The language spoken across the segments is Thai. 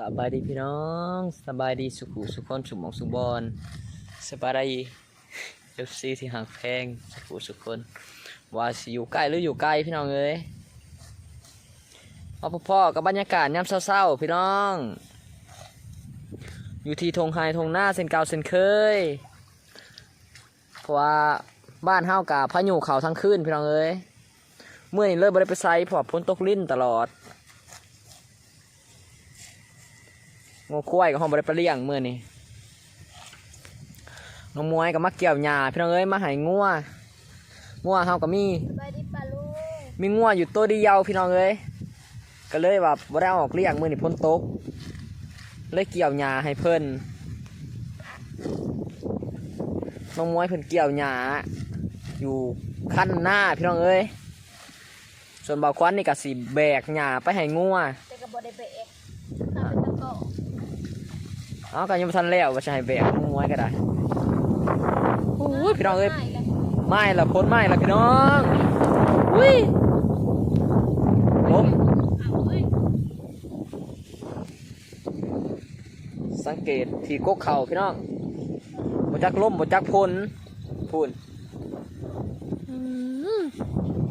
สบายดีพี่น้องสบายดีสุขุสุขคนสุขมองสุขบอลสบายดีเอฟซีที่ห่างแพงสุขุสุขคนว่าสิอยู่ใกล้หรืออยู่ไกลพี่น้องเอ้ยเอาพ่อๆกับบรรยากาศยามเศร้าๆพี่น้อง อยู่ที่ทงไฮทงหน้าเส้นเก่าเส้นเคยเพราะว่าบ้านเฮากับพายุเขาทั้งคืนพี่น้องเอ้ยเมื่อนี้เลิกบ่ได้ไปไซเพราะว่าฝนตกลิ้นตลอด งูควายกับห้องบริปเลี้ยงเมื่อนี่น้องมวยกับมาเกี่ยวหญ้าพี่น้องเอ้ยมาใหายงัวงัวเฮาก็มีสบายดีปะลุงมีงัวอยู่ตัวเดียวพี่น้องเอ้ยก็เลยแบบบ่ได้เอาออกเลี้ยงมื่อนี่พ้นตกเลยเกี่ยวหญ้าให้เพิ่นน้องมวยเพิ่นเกี่ยวหญ้าอยู่ขั้นหน้าพี่น้องเอ้ยส่วนบ่าวควันนี่ก็สิแบกหญ้าไปให้งัว แต่กับบอได้เบรกถ้าเป็นตะกร้อ เอกันยังบ่ทันแล้วว่าจะให้แบกมวยก็ได้โอ้ยพี่น้องเอ้ยไม่ละพ้นไม่ละพี่น้องอุ้ยล้มสังเกตที่กกเข่าพี่น้องบ่จักล้มบ่จักพ้นพูน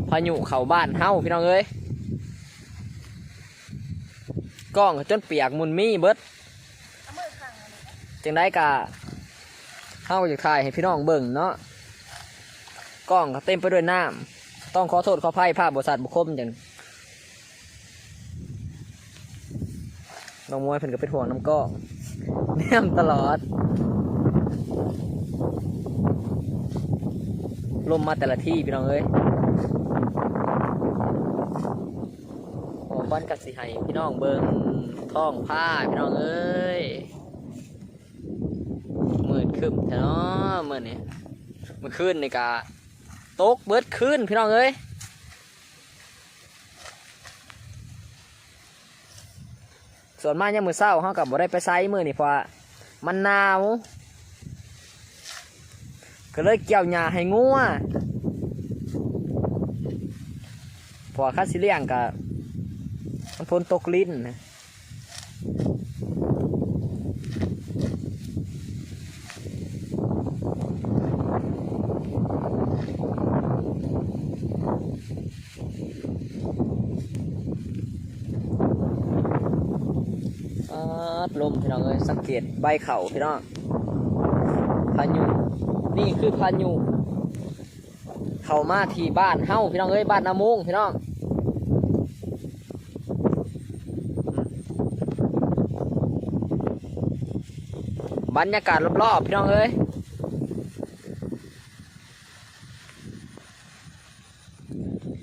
พายุเข่าบ้านเฮาพี่น้องเอ้ยกล้องจนเปียกมุนมี่เบิด เอามือข้างอันนี้ จังได้กะเฮาอยากถ่ายให้พี่น้องเบิ่งเนาะกล้องเต็มไปด้วยน้ำต้องขอโทษขออภัยภาพบริษัทบุคคลจังน้องมวยเพิ่นก็เป็นห่วงน้ำกล้องแนมตลอด ลมมาแต่ละที่พี่น้องเอ้ยโอ้บ้านกัดสิให้พี่น้องเบิ่งท้องผ้าพี่น้องเอ้ย คึมแท้เนาะมื่อนี้มื่อคืนนี่กะตกเบิดคืนพี่น้องเอ้ยส่วนมากยังมือเศร้าเขากับบ่ได้ไปไซมือนี่เพราะมันหนาวก็เลยเกี่ยวหญ้าให้งัวพอข้าสิเลี้ยงกะมันพ้นตกลิ้นนะ อาด ลมพี่น้องเอ้ยสังเกตใบเข่าพี่น้องพายุนี่คือพายุเข้ามาที่บ้านเฮ้าพี่น้องเอ้ยบ้านนามุงพี่น้องบรรยากาศรอบๆพี่น้องเอ้ย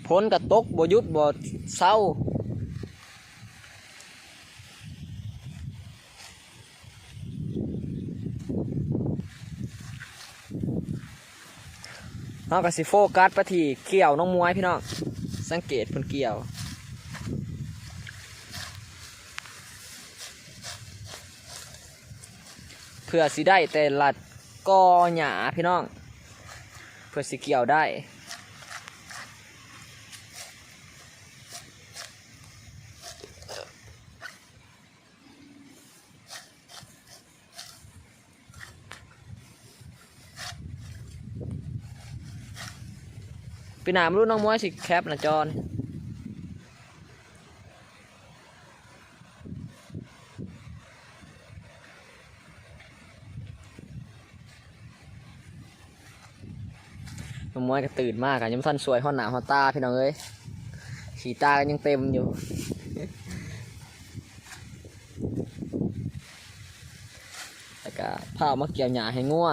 พ้นกระตกบ่ยุดบ่เศร้า น้องก็สิโฟกัสไปที่เกี่ยวน้องมวยพี่น้องสังเกตคนเกี่ยวเพื่อสิได้แต่ละกอหยาพี่น้อง เพื่อสิเกี่ยวได้ ปีหน้าไม่รู้น้องมวยสิแคปหนะจอนน้องมวยก็ตื่นมากอะยังบ่ทันสวยหอหนาหอตาพี่น้องเอ้ยขีตากันยังเต็มอยู่แล้วก็ผ้ามาเกี่ยวหญ้าให้งัว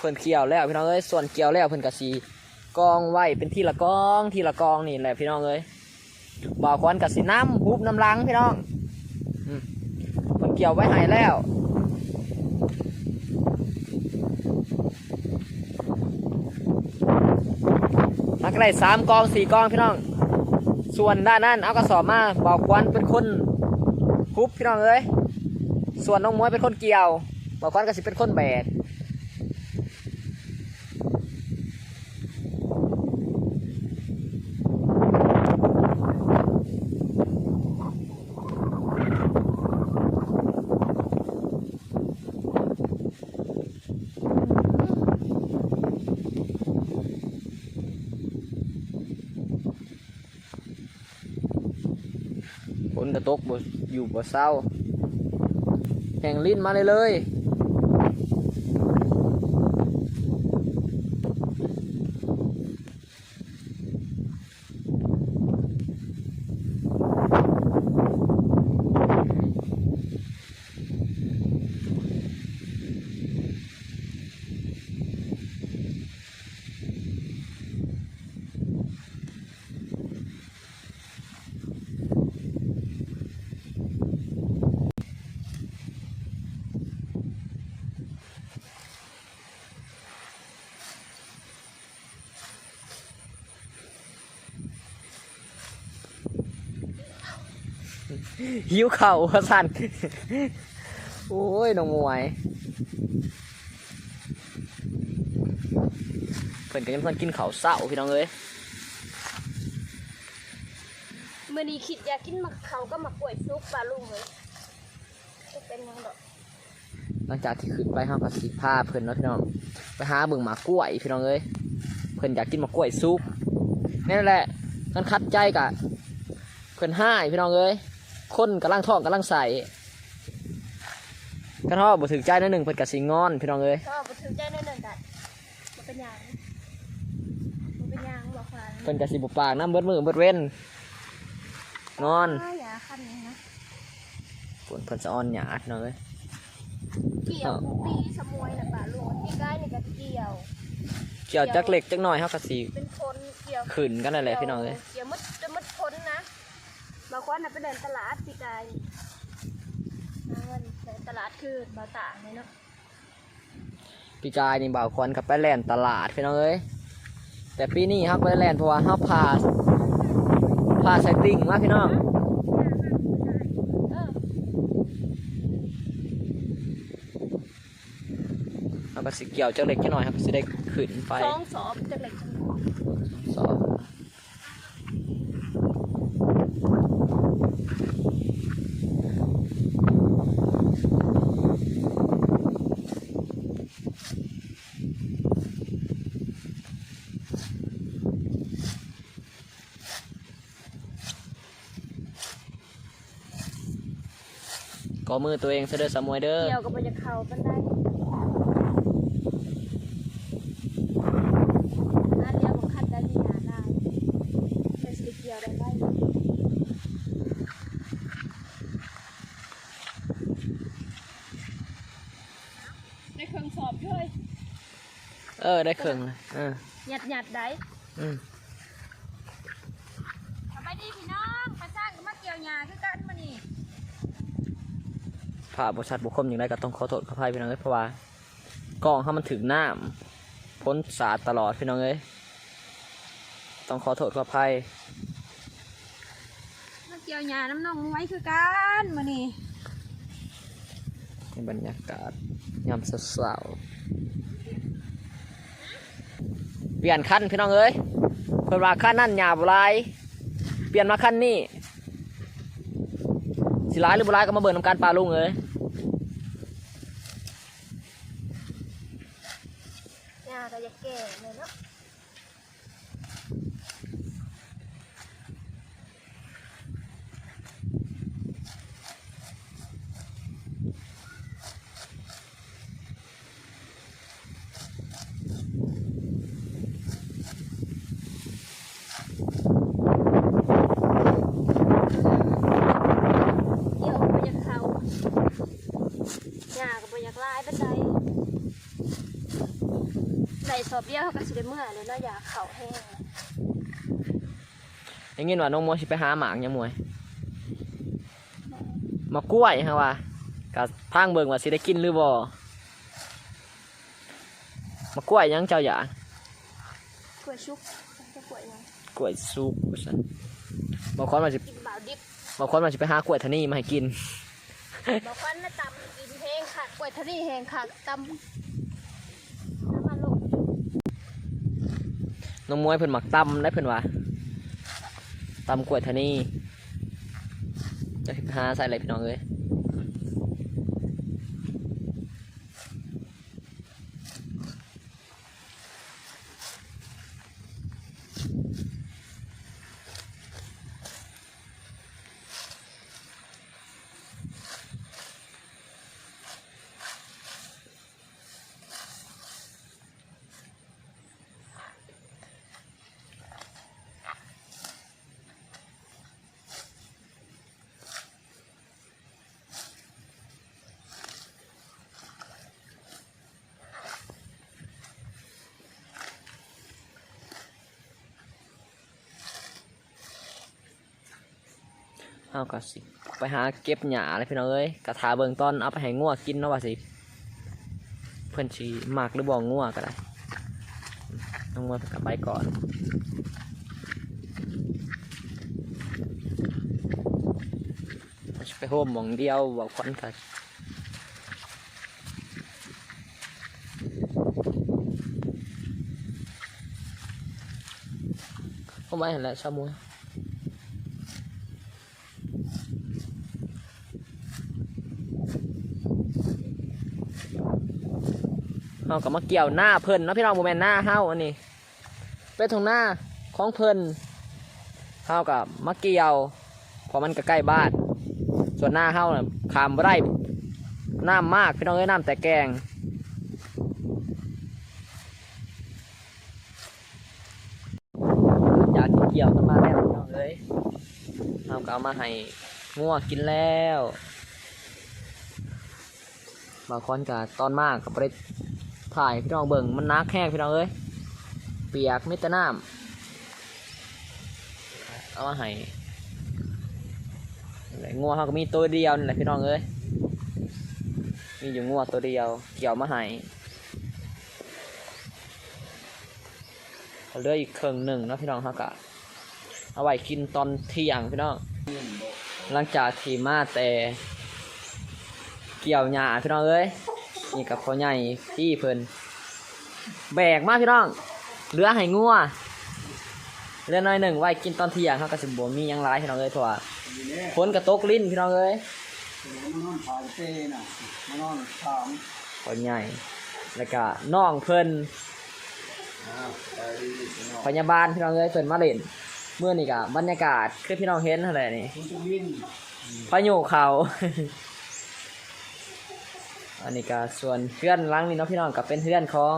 เพิ่นเกี่ยวแล้วพี่น้องเอ้ยส่วนเกี่ยวแล้วเพิ่นก็สีกองไว้เป็นทีละกองทีละกองนี่แหละพี่น้องเอ้ยบ่าวควันกับสีน้ำฮุบน้ำลังพี่น้องเพิ่นเกี่ยวไว้ให้แล้วมันก็ได้สามกองสี่กองพี่น้อง ส่วนด้านนั้นเอากระสอบมาบ่าวควันเป็นคนฮุบพี่น้องเอ้ยส่วนน้องมวยเป็นคนเกี่ยวบ่าวควันก็สิเป็นคนแบก ตกบ่อยู่บ่เศร้าแห่งลิ้นมาเลยเลย หิวเข่าวว่าสั่นโอ้ยน้องมวยเพิ่นก็ยังเพิ่นกินข้าวเศร้าพี่น้องเอ้ยมื่อนี้คิดอยากกินหมักเขาก็หมักกล้วยซุปปลาลุงเลยจะเป็นยังดอกหลังจากที่ขึ้นไปห้ากับสิพาเพิ่นเนาะพี่น้องไปหาเบิ่งหมากกล้วยพี่น้องเอ้ยเพิ่นอยากกินหมากกล้วยซุปนั่นแหละกันคัดใจกะเพิ่นห้ายพี่น้องเอ้ย คนกำลังท้องกำลังใส่กันท้อบ่ถึงใจนั่นหนึ่งเพิ่นกะสิงอนพี่น้องเอ้ยก็เอาไปถือใจหนั่นหนึ่งกันมันเป็นหยังมันเป็นหยังบอกฟันเพิ่นกะสิบ่ปากน้ำเบิดมือเบิดเว้นนอนอ้าวอย่าคันนี้นะเพิ่นเพิ่นสะออนหยาดเนาะเอ้ยเกี่ยวปีสมวยนะปลาลุงปีกายนี่ก็เกี่ยวเกี่ยวจักเล็กจักน้อยเฮาก็สิเป็นคนเกี่ยวขึ้นกันนั่นแหละพี่น้องเอ้ยเกี่ยวมดจะมดคนนะ บางคนน่ะไปเดินตลาดปีกายเดินตลาดคือบาต่างเลยเนาะปีกายนี่บ่าวควันกับไปแล่นตลาดพี่น้องเอ้ยแต่ปีนี้เฮาไปแล่นเพราะว่าเฮาพาพาไซติ่งมาพี่น้องเออเอาก็สิเกี่ยวจักเล็กจักน้อยครับสิได้ขึ้นไปสองสอบจังเลยจังสอบ ก็มือตัวเองเสด็จสมวยเด้อเกี่ยวกับมันจะเข่าบันไดอันเดียวผมคัดได้ที่หนาได้เป็นสเกี่ยวได้ไหมในเครื่องสอบด้วยเออได้เครื่องเลยเออหยัดหยัดได้อืม สบายดีพี่น้องมาสร้างกับมาเกี่ยวหญ้าคือกันมานี่ผ่าบริษัทบุคคลอย่างไรก็ต้องขอโทษขออภัยพี่น้องเอ้ยเพราะว่ากล้องเขามันถึงน้ำพ้นสาดตลอดพี่น้องเอ้ยต้องขอโทษขออภัยมาเกี่ยวหญ้าน้ำนองไว้คือกันมานี่บรรยากาศยามสาร์ๆเปลี่ยนขั้นพี่น้องเอ้ยเพิ่นว่าขั้นนั่นหยาบลายเปลี่ยนมาขั้นนี้สิร้ายหรือบุร้ายก็มาเบิ่งน้ำการปลาลุงเอ้ย หญ้า ก่เลยเนาะ เกี่ยวกับอยากเขาหญ้ากับบอยากลายบันไดใส่ส อบเดียวเขาก็สิได้เมื่อเลยเนาะอยากเขาแห้งอย่างงี้ว่าน้องมวยสิไปหาหมากยังมวยมากล้วยฮะว่ากับพางเบิ่งว่าสิได้กินหรือบ่มากล้วยยังเจ้าอยากกล้วยชุบจะกล้วยยังกล้วยซุปว่าซั่นบางคนว่าสิกินบ่าวดิบบางคนว่าสิไปหากล้วยทานี่มาให้กิน บอกว่าน่ะตำกินแห้งค่ะกล้วยทะเลแห้งค่ะตำน้ำมันลง น้องมวยเพิ่นหมักตำได้เพิ่นว่าตำกล้วยทานี่จะหาใส่อะไรพี่น้องเอ้ย เฮาก็สิ ไปหาเก็บหญ้าเลยพี่น้องเอ้ยกระทาเบิ่งตอนเอาไปให้งัวกินเนาะว่าสิเพิ่อนสิมักหรือบ่งัวก็ได้น้องงัวเพิ่นก็ไปก่อนไปโฮมหม่องเดียวบอกคนก็โฮมไว้หั่นแหละชาวมวย เฮาก็มาเกี่ยวหน้าเพิ่นเนาะพี่น้องบ่แมนหน้าเฮาอันนี้ เป็นทางหน้าของเพิ่นเฮาก็มาเกี่ยวเพราะมันก็ใกล้บ้าน ส่วนหน้าเฮาน่ะขามได้น้ำมากพี่น้องเอ้ยน้ำแต่แกงหลังจากที่เกี่ยวกันมาแล้วพี่น้องเอ้ยเฮาก็เอามาให้งัวกินแล้วบางคนก็ตอนมากก็บ่ได้ ถ่ายพี่น้องเบิ่งมันนักแห้งพี่น้องเอ้ยเปียกมิตรน้ำเอามาให้งัวเขาก็มีตัวเดียวนี่แหละพี่น้องเอ้ยมีอยู่งัวตัวเดียวเกี่ยวมาให้เหลืออีกครึ่งหนึ่งนะพี่น้องเขาก็เอาไว้กินตอนเที่ยงพี่น้องหลังจากที่มาแต่เกี่ยวหญ้าพี่น้องเอ้ย นี่กับพ่อใหญ่พี่เพิ่นแบกมากพี่น้องเหลือให้งัวเหลือน้อยหนึ่งไว้กินตอนเที่ยงเขาก็สิบ่มียังหลายพี่น้องเอ้ยถั่วฝนกระตกลิ้นพี่น้องเอ้ยมานอนผานเต้น่ะมานอนถามพ่อใหญ่แล้วก็น้องเพิ่นอ้าวไปดีพี่น้องพยาบาลพี่น้องเอ้ยเพิ่นมาเล่นเมื่อนี่ก็บบรรยากาศคือพี่น้องเห็นเท่าไรนี่พายุเขา อันนี้ก็ส่วนเพื่อนหลังนี่เนาะพี่น้องก็เป็นเพื่อนของ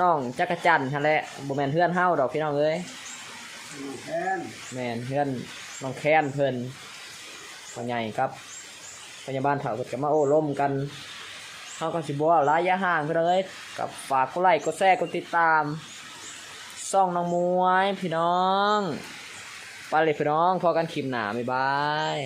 น้องจักรจันทร์นั่นแหละบ่แม่นเพื่อนเฮาดอกพี่น้องเอ้ยแคนแม่นเพื่อนน้องแค้นเพิ่นพ่อใหญ่ครับพยาบาลเฒ่าเพิ่นก็มาโอ้ล้มกันเฮาก็สิบ่ว่าระยะห่างพี่น้องเอ้ยกับฝากกดไลค์กดแชร์กดติดตามซ่องน้องมวยพี่น้องไปเลยพี่น้องพอกันคลิปหน้าบ๊ายบาย